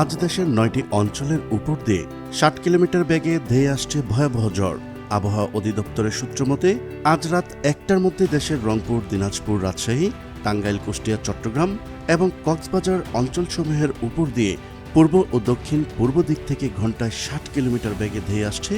আজ দেশের নয়টি অঞ্চলের উপর দিয়ে ষাট কিলোমিটার বেগে ধেয়ে আসছে ভয়াবহ ঝড়। আবহাওয়া অধিদপ্তরের সূত্র মতে, আজ রাত একটার মধ্যে দেশের রংপুর, দিনাজপুর, রাজশাহী, টাঙ্গাইল, কুষ্টিয়া, চট্টগ্রাম এবং কক্সবাজার অঞ্চলসমূহের উপর দিয়ে পূর্ব ও দক্ষিণ পূর্ব দিক থেকে ঘন্টায় ষাট কিলোমিটার বেগে ধেয়ে আসছে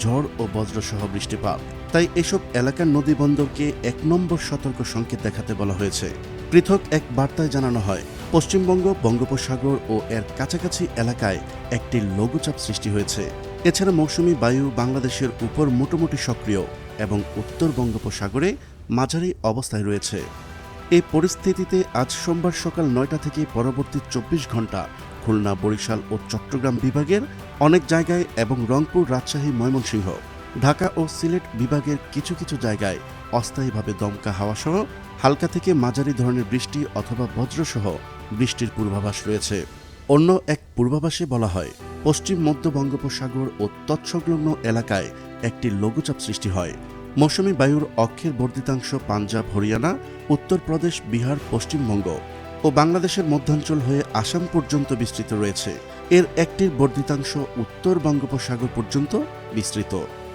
ঝড় ও বজ্রসহ বৃষ্টিপাত। তাই এসব এলাকার নদী বন্দরকে এক নম্বর সতর্ক সংকেত দেখাতে বলা হয়েছে। পৃথক এক বার্তায় জানানো হয় পশ্চিমবঙ্গ, বঙ্গোপসাগর ও এর কাছাকাছি এলাকায় একটি লঘুচাপ সৃষ্টি হয়েছে। এছাড়া মৌসুমি বায়ু বাংলাদেশের উপর মোটামুটি সক্রিয় এবং উত্তর বঙ্গোপসাগরে মাঝারি অবস্থায় রয়েছে। এই পরিস্থিতিতে আজ সোমবার সকাল নয়টা থেকে পরবর্তী চব্বিশ ঘণ্টা খুলনা, বরিশাল ও চট্টগ্রাম বিভাগের অনেক জায়গায় এবং রংপুর, রাজশাহী, ময়মনসিংহ ঢাকা ও সিলেট বিভাগের কিছু কিছু জায়গায় অস্থায়ীভাবে দমকা হাওয়া সহ হালকা থেকে মাঝারি ধরনের বৃষ্টি অথবা বজ্রসহ বৃষ্টির পূর্বাভাস রয়েছে। অন্য এক পূর্বাভাসে বলা হয়, পশ্চিম মধ্য বঙ্গোপসাগর ও তৎসংলগ্ন এলাকায় একটি লঘুচাপ সৃষ্টি হয়। মৌসুমী বায়ুর অক্ষের বর্ধিতাংশ পাঞ্জাব, হরিয়ানা উত্তরপ্রদেশ বিহার পশ্চিমবঙ্গ ও বাংলাদেশের মধ্যাঞ্চল হয়ে আসাম পর্যন্ত বিস্তৃত রয়েছে। এর একটির বর্ধিতাংশ উত্তর বঙ্গোপসাগর পর্যন্ত বিস্তৃত।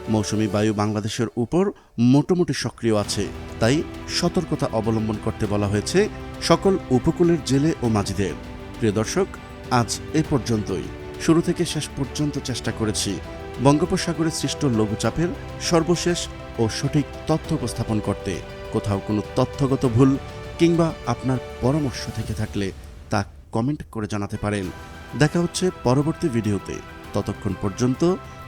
মৌসুমী বায়ু বাংলাদেশের উপর মোটামুটি সক্রিয় আছে, তাই সতর্কতা অবলম্বন করতে বলা হয়েছে সকল উপকূলের জেলে ও মাঝিদের। প্রিয় দর্শক, আজ এ পর্যন্তই। শুরু থেকে শেষ পর্যন্ত চেষ্টা করেছি বঙ্গোপসাগরে সৃষ্ট লঘুচাপের সর্বশেষ ও সঠিক তথ্য উপস্থাপন করতে। কোথাও কোনো তথ্যগত ভুল কিংবা আপনার পরামর্শ থেকে থাকলে তা কমেন্ট করে জানাতে পারেন। দেখা হচ্ছে পরবর্তী ভিডিওতে। ততক্ষণ পর্যন্ত